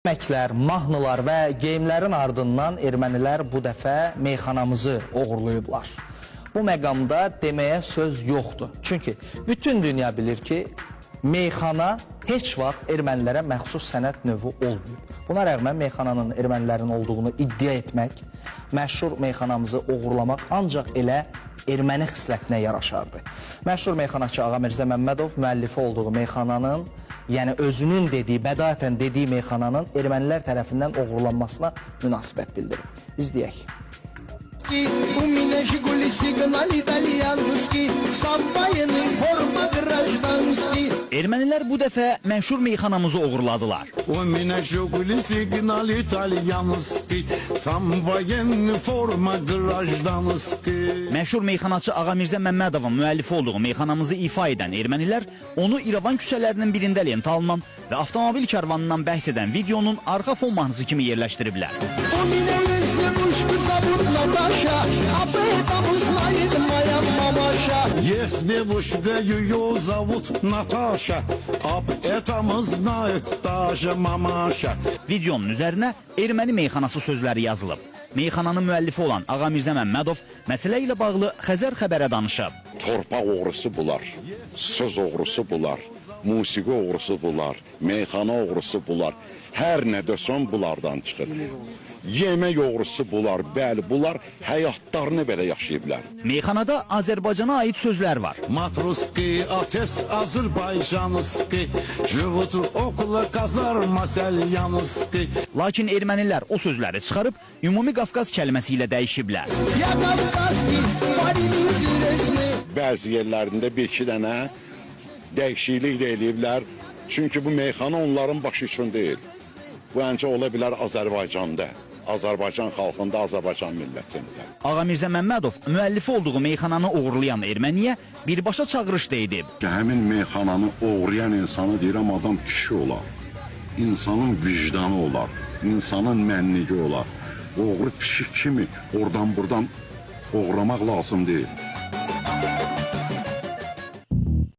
Yeməklər, mahnılar və geyimlərin ardından ermənilər bu dəfə meyxanamızı oğurlayıblar. Bu məqamda deməyə söz yoxdur. Çünki bütün dünya bilir ki, meyxana heç vaxt ermənilərə məxsus sənət növü olmayıb. Buna rəğmən meyxananın ermənilərin olduğunu iddia etmək, məşhur meyxanamızı oğurlamaq ancaq elə erməni xislətinə yaraşardı. Məşhur meyxanaçı Ağa Mirzə Məmmədov müəllifi olduğu meyxananın yəni özünün dediyi, bədatən dediyi meyxananın ermənilər tərəfindən oğurlanmasına münasibət bildirib. İzləyək. Bu minəşi guli siqnal italyanski, sambayını forma Ermənilər bu dəfə məşhur meyxanamızı oğurladılar. O minə şoqli siqnal italyanski, samvayen forma qrajdanski. Məşhur meyxanaçı Ağa Mirzə Məmmədovun müəllifi olduğu meyxanamızı ifa edən ermənilər onu İrəvan küçələrinin birində lentalınan və avtomobil kərvanından bəhs edən videonun arxa fon mahnısı kimi yerləşdiriblər. O minə yesim uşqı zabutla daşa, apı damızla idma моя мамаша. Есть девушка, ее зовут Наташа, об этом знает даже мамаша. Videonun üzərinə erməni meyxanası sözləri yazılıb. Meyxananın müəllifi olan Ağa Mirzə Məmmədov məsələ ilə bağlı Xəzər xəbərə danışıb. torpaq oğrusu bunlar, söz oğrusu bunlar, musiqi oğrusu bunlar, meyxana oğrusu bunlar. Hər nə desən bunlardan çıxır. Yemək oğrusu bunlar, bəli, bunlar həyatlarını belə yaşayıblar. Meyxanada Azərbaycana aid sözlər var. Matruski, ates, Azərbaycanski, jivutu okla qazarma səlyanski. Lakin ermənilər o sözləri çıxarıb, ümumi Qafqaz kəlməsi ilə dəyişiblər. Ya Qafqaz ki, Bəzi yerlərində bir-iki dənə dəyişiklik də eləyiblər. Çünki bu meyxana onların başı üçün deyil. Bu əncə ola bilər Azərbaycanda, Azərbaycan xalqında, Azərbaycan millətində. Ağa Mirzə Məmmədov müəllifi olduğu meyxananı uğurlayan erməniyə birbaşa çağırış da edib. həmin meyxananı oğrayan insanı deyirəm adam kişi olar. İnsanın vicdanı olar, insanın mənliyi olar. Oğru pişik kimi oradan buradan oğramaq lazım deyil.